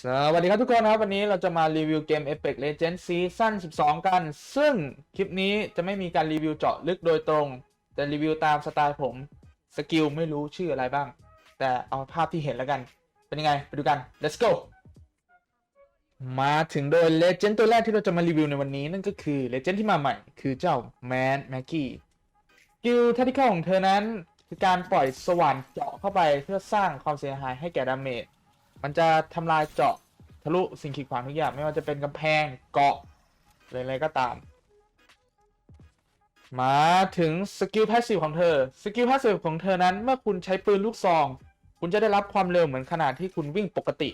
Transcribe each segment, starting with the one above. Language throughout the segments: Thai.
สวัสดีครับทุกคนครับ วันนี้เราจะมารีวิวเกม Apex Legends Season 12 กัน ซึ่งคลิปนี้จะไม่มีการรีวิวเจาะลึกโดยตรง แต่รีวิวตามสไตล์ผม สกิลไม่รู้ชื่ออะไรบ้าง แต่เอาภาพที่เห็นแล้วกัน เป็นยังไง ไปดูกัน let's go มาถึงโดย Legend ตัวแรกที่เราจะมารีวิวในวันนี้นั่นก็คือ Legend ที่มาใหม่ คือเจ้า Man Maggie สกิลทัติคของเธอนั้น คือการปล่อยสว่านเจาะเข้าไปเพื่อสร้างความเสียหายให้แก่ดาเมจ มันจะทำลายเจาะทะลุสิ่งขีดขวางทุกอย่าง ไม่ว่าจะเป็นกำแพงเกาะอะไรก็ตาม มาถึงสกิลพาสซีฟของเธอ สกิลพาสซีฟของเธอนั้นเมื่อคุณใช้ปืนลูกซอง คุณจะได้รับความเร็วเหมือนขนาดที่คุณวิ่งปกติ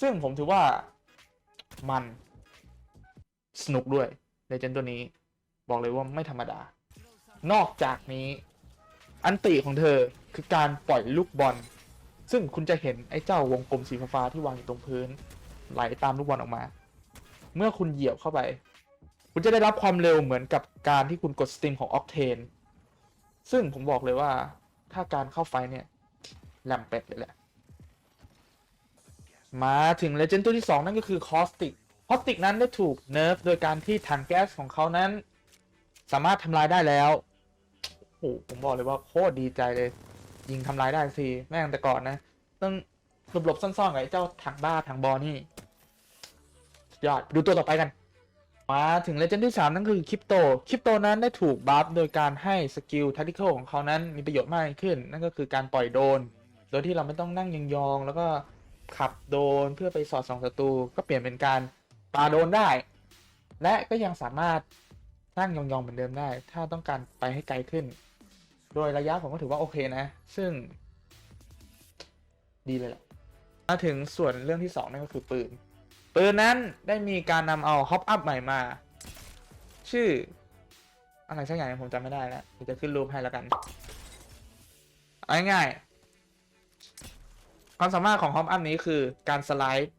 ซึ่งผมถือว่ามันสนุกด้วยเลเจนตัวนี้บอกเลยว่าไม่ธรรมดา นอกจากนี้ อันติของเธอคือการปล่อยลูกบอล ซึ่งคุณจะเห็นไอ้เจ้าวงกลมสีฟ้าที่วางอยู่ตรงพื้น ไหลตามลูกบอลออกมา เมื่อคุณเหยียบเข้าไป คุณจะได้รับความเร็วเหมือนกับการที่คุณกดสตรีมของ Octane ซึ่งผมบอกเลยว่าถ้าการเข้าไฟเนี่ยแหลมเป็ดเลยแหละ มาถึงเลเจนด์ตัวที่ 2 นั่นก็คือคอสติกคอสติกนั้นได้ถูกเนิร์ฟโดยการที่ถังแก๊สของเขานั้น สามารถทำลายได้แล้วโอ้ผมบอกเลยว่าโคตรดีใจเลย ยิงทำลายได้สิแม่งแต่ก่อนนะ ต้องหลบๆซ่อนๆกับไอ้เจ้าถังบ้าถังบอนี่ยอดดูตัวต่อไปกัน มาถึงเลเจนด์ที่ 3 นั่นคือคริปโตคริปโตนั้นได้ถูกบัฟโดยการให้สกิลทั c ติค a l ของเขานั้นมีประโยชน์มากขึ้น นั่นก็คือการปล่อยโดน โดยที่เราไม่ต้องนั่งยองๆแล้วก็ขับโดนเพื่อไปสอดส่องศัตรูก็เปลี่ยนเป็นการปาโดนได้ และก็ยังสามารถนั่งยองๆเหมือนเดิมได้ ถ้าต้องการไปให้ไกลขึ้น โดยระยะผมก็ถือว่าโอเคนะ ซึ่ง ดีเลยแหละมาถึงส่วนเรื่องที่สองนั่นก็คือปืน ปืนนั้นได้มีการนำเอาฮอปอัพใหม่มา ชื่อ อะไรสักอย่างผมจำไม่ได้แล้วเดี๋ยวจะขึ้นรูปให้แล้วกันเอาง่ายๆความสามารถของฮอปอัพนี้คือการสไลด์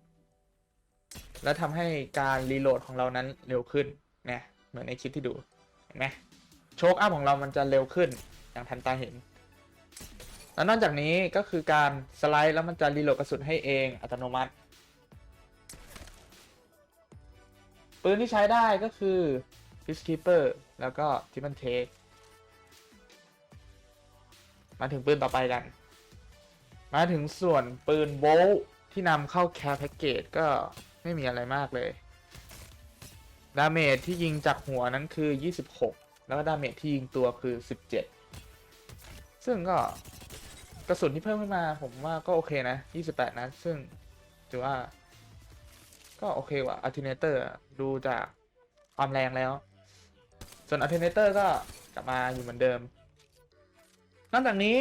และทำให้การรีโหลดของเรานั้นเร็วขึ้นเนี่ยเหมือนในคลิปที่ดูเห็นไหมโชคอัพของเรามันจะเร็วขึ้น อย่างทันตาเห็น แล้วนอกจากนี้ก็คือการสไลด์แล้วมันจะรีโหลดกระสุนให้เองอัตโนมัติปืนที่ใช้ได้ก็คือ Peacekeeper แล้วก็ t i m a n Take มาถึงปืนต่อไปกัน มาถึงส่วนปืนโวลที่นำเข้าแคร์แพ็กเกจก็ไม่มีอะไรมากเลย ดาเมจที่ยิงจากหัวนั้นคือ 26 แล้วก็ดาเมจที่ยิงตัวคือ 17 ซึ่งก็กระสุนที่เพิ่มขึ้นมา ผมว่าก็โอเคนะ 28นะซึ่งถือว่า ก็โอเคว่า Alternator อะดูจากความแรงแล้ว ส่วน Alternator ก็กลับมาอยู่เหมือนเดิม นอกจากนี้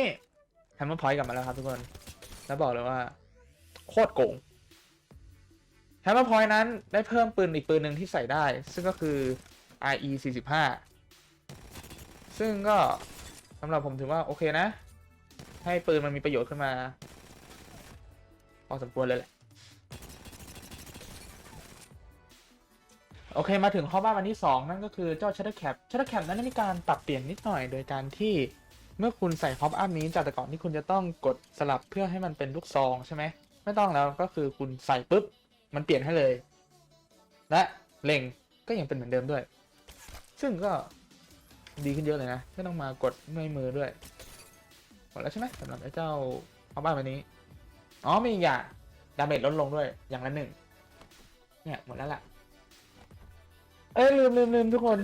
Hammer Point กลับมาแล้วครับทุกคน แล้วบอกเลยว่า โคตรโกง Hammer Point นั้นได้เพิ่มปืนอีกปืนหนึ่งที่ใส่ได้ ซึ่งก็คือ RE 45ซึ่งก็ สำหรับผมถือว่าโอเคนะ ให้ปืนมันมีประโยชน์ขึ้นมาพอสมควรเลยแหละโอเคมาถึงข้อบ้านวันที่ 2 นั่นก็คือเจ้า Shutter Cap Shutter Cap นั้นได้มีการปรับเปลี่ยนนิดหน่อย โดยการที่เมื่อคุณใส่ฮอปอัพนี้จากแต่ก่อนที่คุณจะต้องกดสลับเพื่อให้มันเป็นลูกซองใช่ไหมไม่ต้องแล้วก็คือคุณใส่ปุ๊บ มันเปลี่ยนให้เลย และเล็งก็ยังเป็นเหมือนเดิมด้วย ซึ่งก็ ดีขึ้นเยอะเลยนะไม่ต้องมากดเมื่อยมือด้วยหมดแล้วใช่ไหมสำหรับไอ้เจ้าเอาบ้านวันนี้ อ๋อมีอีกอย่างดาเมจลดลงด้วยอย่างละหนึ่งเนี่ยหมดแล้วล่ะ เอ้ยลืมลืมลืมทุกคน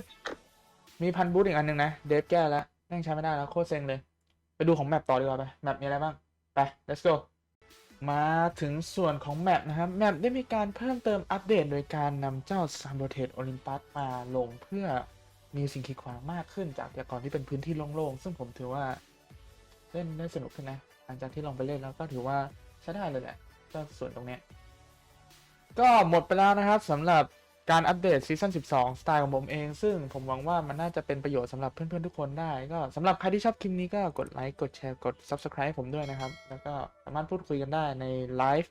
มีพันบูทอีกอันหนึ่งนะ เดฟแก้แล้วแม่งใช้ไม่ได้แล้วโคตรเซ็งเลย ไปดูของแมปต่อดีกว่าไปแมปมีอะไรบ้าง ไป let's go มาถึงส่วนของแมปนะครับ แมปได้มีการเพิ่มเติมอัปเดตโดยการนำเจ้า s u m r o t a t e Olympus มาลงเพื่อ มีสิ่งขีดขวางมากขึ้นจากแต่ก่อนที่เป็นพื้นที่โล่งๆ ซึ่งผมถือว่าเล่นได้สนุกขึ้นนะ หลังจากที่ลองไปเล่นแล้วก็ถือว่าใช้ได้เลยแหละก็ส่วนตรงเนี้ยก็หมดไปแล้วนะครับสำหรับการอัปเดตซีซั่น12 สไตล์ของผมเอง ซึ่งผมหวังว่ามันน่าจะเป็นประโยชน์สำหรับเพื่อนๆ ทุกคนได้ ก็สำหรับใครที่ชอบคลิปนี้ก็กดไลค์ กดแชร์ กด Subscribe ผมด้วยนะครับ แล้วก็สามารถพูดคุยกันได้ในไลฟ์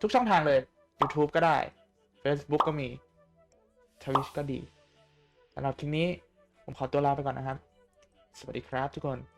ทุกช่องทางเลย YouTube ก็ได้ Facebook ก็มี Twitch ก็ดี สำหรับคลิปนี้ผมขอตัวลาไปก่อนนะครับ สวัสดีครับทุกคน